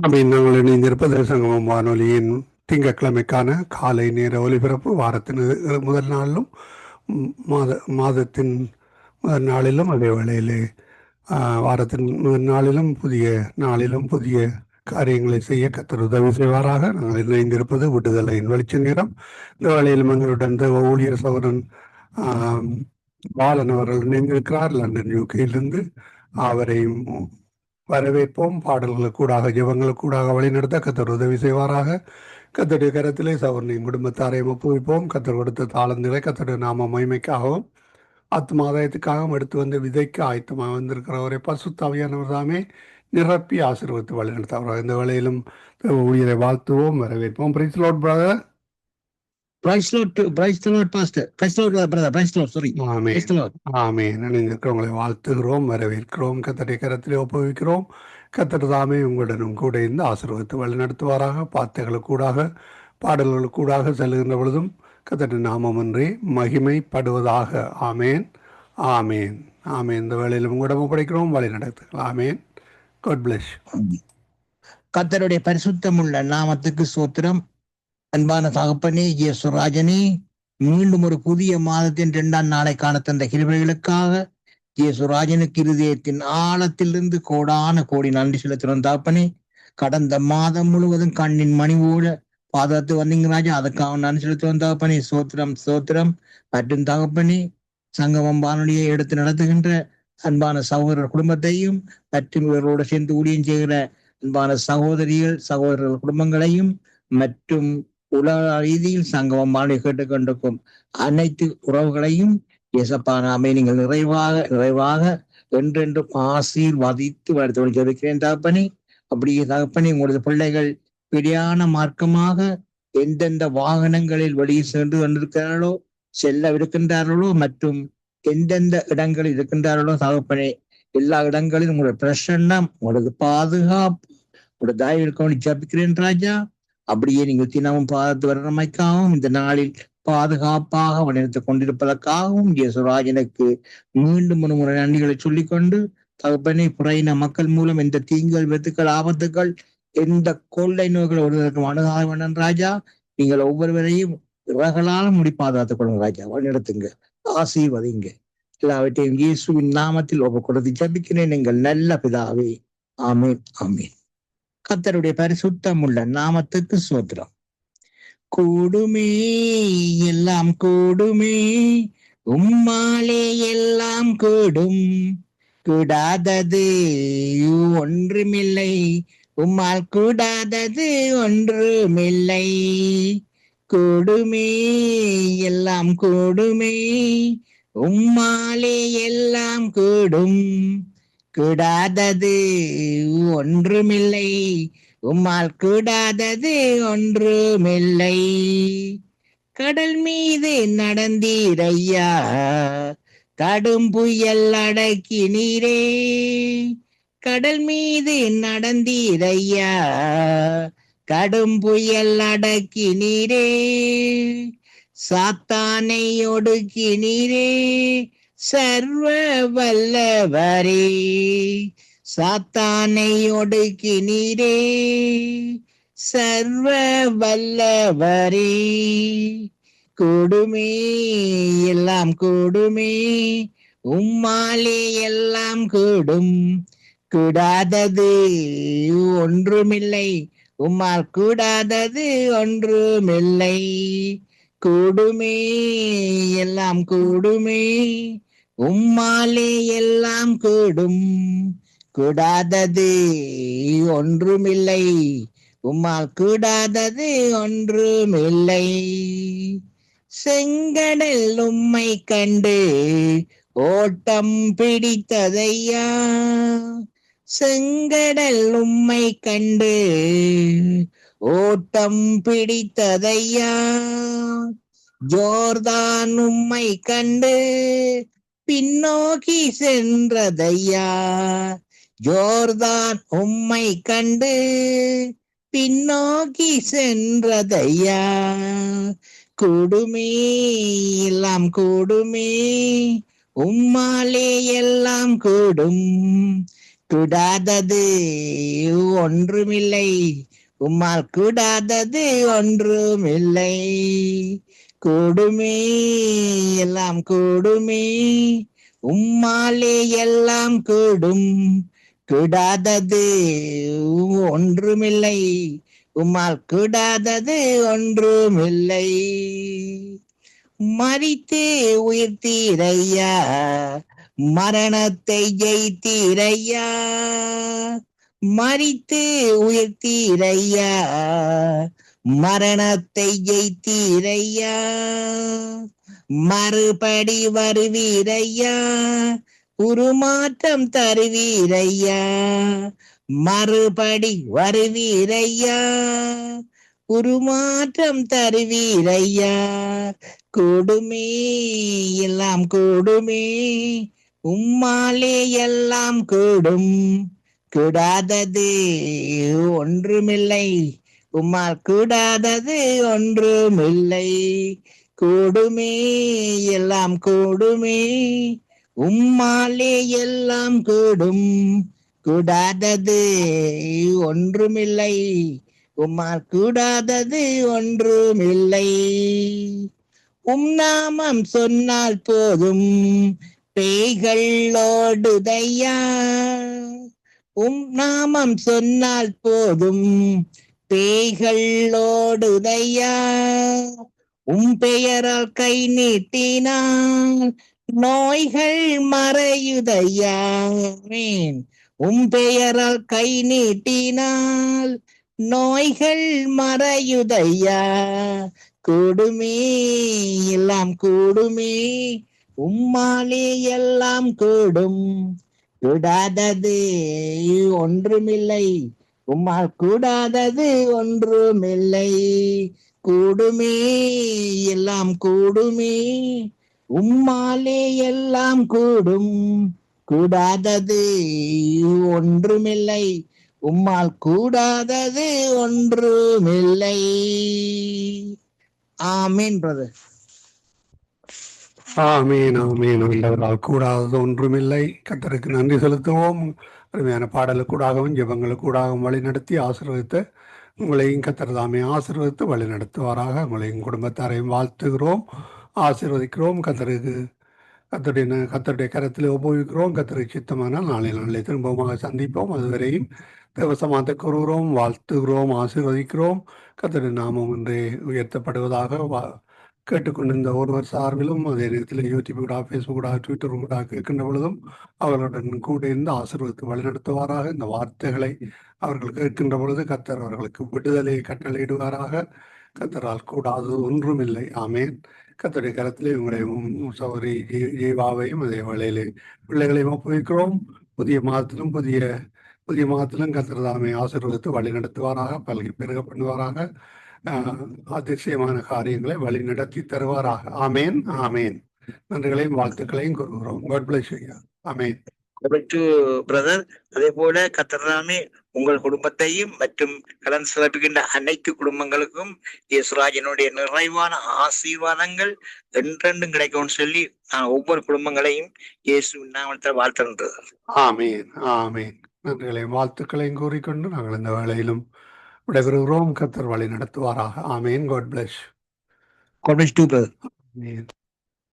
அப்படின்னு நாங்கள் இணைந்திருப்பது சங்கமம் வானொலியின் திங்கட்கிழமைக்கான காலை நேர ஒலிபரப்பு வாரத்தின் முதல் நாளிலும் மாத மாதத்தின் முதல் நாளிலும் அதே வேளையிலே வாரத்தின் முதல் நாளிலும் புதிய நாளிலும் புதிய காரியங்களை செய்ய கத்தர் உதவி செய்வாராக. நாங்கள் இணைந்திருப்பது விடுதலையின் வெளிச்ச நேரம். இந்த வேளையில் எங்களுடன் ஊழியர் சோதரன் பாலன் அவர்கள் இணைந்திருக்கிறார். லண்டன் யூகேயிலிருந்து அவரையும் வரவேற்போம். பாடல்களுக்கூடாக ஜெபங்களுக்கூடாக வழிநடத்த கத்தர் உதவி செய்வாராக. கத்தருடைய கரத்திலே சவர்ணியும் குடும்பத்தாரையும் ஒப்புவிப்போம். கத்தர் கொடுத்த தாளந்திலே கத்தருடைய நாம மகிமைக்காகவும் ஆத்மாதாயத்துக்காகவும் எடுத்து வந்து விதைக்கு ஆயத்தமாக வந்திருக்கிறவரை பசுத்தாவியானவர் தாமே. நிரப்பி ஆசீர்வத்து வழிநடத்தவராக. இந்த வேளையிலும் ஊழியரை வாழ்த்துவோம் வரவேற்போம். Praise Lord brother Praise the Lord, uh, brother. Praise the Lord, sorry. ஆமே நினைந்திருக்கிறவங்களை வாழ்த்துகிறோம் வரவேற்கிறோம் கத்தருடைய கரத்திலே ஒப்புவிக்கிறோம். கத்தர் தாமே உங்களுடனும் கூட இருந்து ஆசீர்வதித்து வழி நடத்துவாராக வார்த்தைகளுக்கூடாக பாடல்களுக்கூடாக செல்லுகின்ற பொழுதும் கத்தருடைய நாமமன்றே மகிமைப்படுவதாக. ஆமேன் ஆமேன் ஆமேன் இந்த வேளையிலும் உங்களிடம் ஒப்படைக்கிறோம் வழி நடத்துங்கள் ஆமேன் காட் பிளஸ் கர்த்தருடைய பரிசுத்தமுள்ள நாமத்துக்கு சோத்திரம். அன்பான தகப்பனே இயேசுராஜனே மீண்டும் ஒரு புதிய மாதத்தின் இரண்டாம் நாளை காண தந்த கிருபைகளுக்காக இயேசுராஜனுக்கு இருதயத்தின் ஆழத்திலிருந்து கோடான கோடி நன்றி செலுத்தினோம் தகப்பனே. கடந்த மாதம் முழுவதும் கண்ணின் மணிவோடு பாதத்து வந்தீங்க ராஜா. அதுக்காக நன்றி செலுத்துவோம் தகப்பனே. சோத்திரம் சோத்திரம். மற்றும் தகப்பனே சங்கமம் வானொலியை எடுத்து நடத்துகின்ற அன்பான சகோதரர் குடும்பத்தையும் மற்றும் இவர்களோடு சேர்ந்து ஊழியம் செய்கிற அன்பான சகோதரிகள் சகோதரர்கள் குடும்பங்களையும் மற்றும் உலக ரீதியில் சங்கமம் கேட்டுக்கொண்டிருக்கும் அனைத்து உறவுகளையும் இயேசப்பா நாமே நீங்கள் நிறைவாக நிறைவாக பாசியில் ஆசீர்வதித்து வளர்த்து ஜெபிக்கிறேன் தகப்பனே அப்படியே தகப்பனே உங்களது பிள்ளைகள் பிரியான மார்க்கமாக எந்தெந்த வாகனங்களில் வெளியே சென்று கொண்டிருக்கிறார்களோ செல்லவிருக்கின்றார்களோ மற்றும் எந்தெந்த இடங்களில் இருக்கின்றார்களோ தகப்பனே எல்லா இடங்களிலும் உங்களுடைய பிரசன்னம் உங்களது பாதுகாப்பு உங்களுடைய தயவு இருக்கவனி ஜபிக்கிறேன் ராஜா. அப்படியே நீங்கள் தினமும் பார்த்து வரணமைக்காகவும் இந்த நாளில் பாதுகாப்பாக வழிநடத்திக் கொண்டிருப்பதற்காகவும் இயேசுராஜனுக்கு மீண்டும் ஒரு முறை நன்றிகளை சொல்லிக்கொண்டு தகப்பனை புறையின மக்கள் மூலம் எந்த தீங்குகள் வித்துக்கள் ஆபத்துகள் எந்த கொள்ளை நோய்கள் ஒருவருக்கும் அணுகாத வேண்டாம் ராஜா. நீங்கள் ஒவ்வொருவரையும் இவர்களால் முடி பாதுகாத்துக் கொள்ளுங்க ராஜா. வழிநடத்துங்க. ஆசீர்வதிங்க. எல்லாவற்றையும் இயேசுவின் நாமத்தில் ஒவ்வொரு கொடுத்து ஜபிக்கிறேன் எங்கள் நல்ல பிதாவே. ஆமீன். ஆமீன். கத்தருடைய பரிசுத்தம் உள்ள நாமத்துக்கு சோத்திரம் கூடுமே எல்லாம் கூடுமே உம்மாலே எல்லாம் கூடும். கூடாதது ஒன்றுமில்லை உம்மால் கூடாதது ஒன்றுமில்லை. கூடுமே எல்லாம் கூடுமே உம்மாலே எல்லாம் கூடும். கூடாதது ஒன்றுமில்லை. உம்மால் கூடாதது ஒன்றுமில்லை. கடல் மீது நடந்தீரையா? கடும் புயல் அடக்கி நீரே. கடல் மீது நடந்தீரையா? கடும் புயல் அடக்கி நீரே. சாத்தானை ஒடுக்கி நீரே. சர்வ வல்லவரே சாத்தானை ஒடுக்கி நீரே சர்வ வல்லவரே கொடுமே எல்லாம் கொடுமே உம்மாலே எல்லாம் கூடும். கூடாதது ஒன்றுமில்லை உம்மால் கூடாதது ஒன்றுமில்லை. கூடுமே எல்லாம் கூடுமே உம்மாலே எல்லாம் கூடும். கூடாதது ஒன்றுமில்லை. உம்மால் கூடாதது ஒன்றுமில்லை. செங்கடல் உம்மை கண்டு ஓட்டம் பிடித்ததையா? செங்கடல் உம்மை கண்டு ஓட்டம் பிடித்ததையா? ஜோர்தான் உம்மை கண்டு பின்னோக்கி சென்றதையா? ஜோர்தான் உம்மை கண்டு பின்னோக்கி சென்றதையா? கூடுமே எல்லாம் கூடுமே உம்மாலே எல்லாம் கூடும். கூடாதது ஒன்றுமில்லை உம்மால் கூடாதது ஒன்றுமில்லை. கொடுமே எல்லாம் கொடுமே. உம்மாலே எல்லாம் கூடும். கூடாதது ஒன்றுமில்லை. உம்மால் கூடாதது ஒன்றுமில்லை. மறித்து உயிர்த்தீரையா மரணத்தை ஜெயித்தீரையா? மறித்து உயிர்த்தீரையா மரணத்தை ஜெயித்தீரையா மறுபடி வருவீரையா? உருமாற்றம் தருவீரையா? மறுபடி வருவீரையா? உருமாற்றம் தருவீரையா? கொடுமே எல்லாம் கொடுமே உம்மாலே எல்லாம் கூடும். கூடாதது ஒன்றுமில்லை. உம்மால் கூடாதது ஒன்றுமில்லை. கூடுமே எல்லாம் கூடுமே. உம்மாலே எல்லாம் கூடும். கூடாதது ஒன்றுமில்லை. உம்மால் கூடாதது ஒன்றுமில்லை. உம் நாமம் சொன்னால் போதும். பேய்கள் ஓடுதையா உம் நாமம் சொன்னால் போதும். பேய்கள் உம் பெயரால் கை நீட்டினால் நோய்கள் மறையுதையா உம் பெயரால் கை நீட்டினால் நோய்கள் மறையுதையா? கூடுமே எல்லாம் கூடுமே உம்மாலே எல்லாம் கூடும். விடாதது ஒன்றுமில்லை. உம்மால் கூடாதது ஒன்றுமில்லை. கூடுமே எல்லாம் கூடுமே. உம்மாலே எல்லாம் கூடும். கூடாதது ஒன்றுமில்லை. உம்மால் கூடாதது ஒன்றுமில்லை. ஆமீன் பிரதர் ஆமீன் ஆமீன். ஆண்டவரால் கூடாதது ஒன்றுமில்லை. கத்தருக்கு நன்றி செலுத்துவோம். அருமையான பாடலுக்கூடாகவும் ஜெபங்களுக்கூடாகவும் வழி நடத்தி உங்களையும் கத்தர் ஆசிர்வதித்து ஆசீர்வதித்து வழி நடத்துவாராக உங்களையும் குடும்பத்தாரையும் வாழ்த்துகிறோம் ஆசீர்வதிக்கிறோம். கத்தருக்கு கத்தருடைய கத்தருடைய கரத்தில் உபயோகிக்கிறோம். கத்தருக்கு சித்தமானால் நாளை நாளை திரும்பமாக சந்திப்போம். அதுவரையும் தேவசமானத்தை கூறுகிறோம் வாழ்த்துகிறோம் ஆசீர்வதிக்கிறோம். கத்தருடைய நாமம் இன்றே உயர்த்தப்படுவதாக வா- கேட்டுக்கொண்டிருந்த ஒருவர் சார்பிலும் அதே நேரத்தில் யூடியூப் கூட ஃபேஸ்புக் கூட ட்விட்டர் கூட கேட்கின்ற பொழுதும் அவர்களுடன் கூட இருந்து ஆசீர்வதித்து வழிநடத்துவாராக. இந்த வார்த்தைகளை அவர்கள் கேட்கின்ற பொழுது கத்தர் அவர்களுக்கு விடுதலையை கட்டளையிடுவாராக. கத்தரால் கூடாதது ஒன்றுமில்லை. ஆமேன். கத்தருடைய கரத்திலே உங்களுடைய சௌரி ஜீவாவையும் அதே வேளையிலே பிள்ளைகளையும் ஒப்புவிக்கிறோம். புதிய மாதத்திலும் புதிய புதிய மாதத்திலும் கத்தர் தாமே ஆசீர்வதித்து வழி நடத்துவாராக பல்கி பெருக பண்ணுவாராக அதிசயமான காரியங்களை வழி நடத்தி தருவாராக. ஆமேன் ஆமேன். நன்றிகளையும் வாழ்த்துக்களையும் கூறுகிறோம். God bless you. ஆமேன். பிரதர் அதே போல கத்தர்தாமே உங்கள் குடும்பத்தையும் மற்றும் கலந்து சிறப்புகின்ற அனைத்து குடும்பங்களுக்கும் இயேசுராஜனுடைய நிறைவான ஆசீர்வாதங்கள் என்றென்றும் கிடைக்கும்னு சொல்லி நான் ஒவ்வொரு குடும்பங்களையும் இயேசு நாமத்தில் வாழ்த்துகின்றது ஆமேன் ஆமேன். நன்றிகளையும் வாழ்த்துக்களையும் கூறிக்கொண்டு நாங்கள் இந்த வேளையிலும் விடைபெறுகிறோம் கத்தர் வழி நடத்துவாராக. ஆமேன். God bless God bless you, brother. Amen.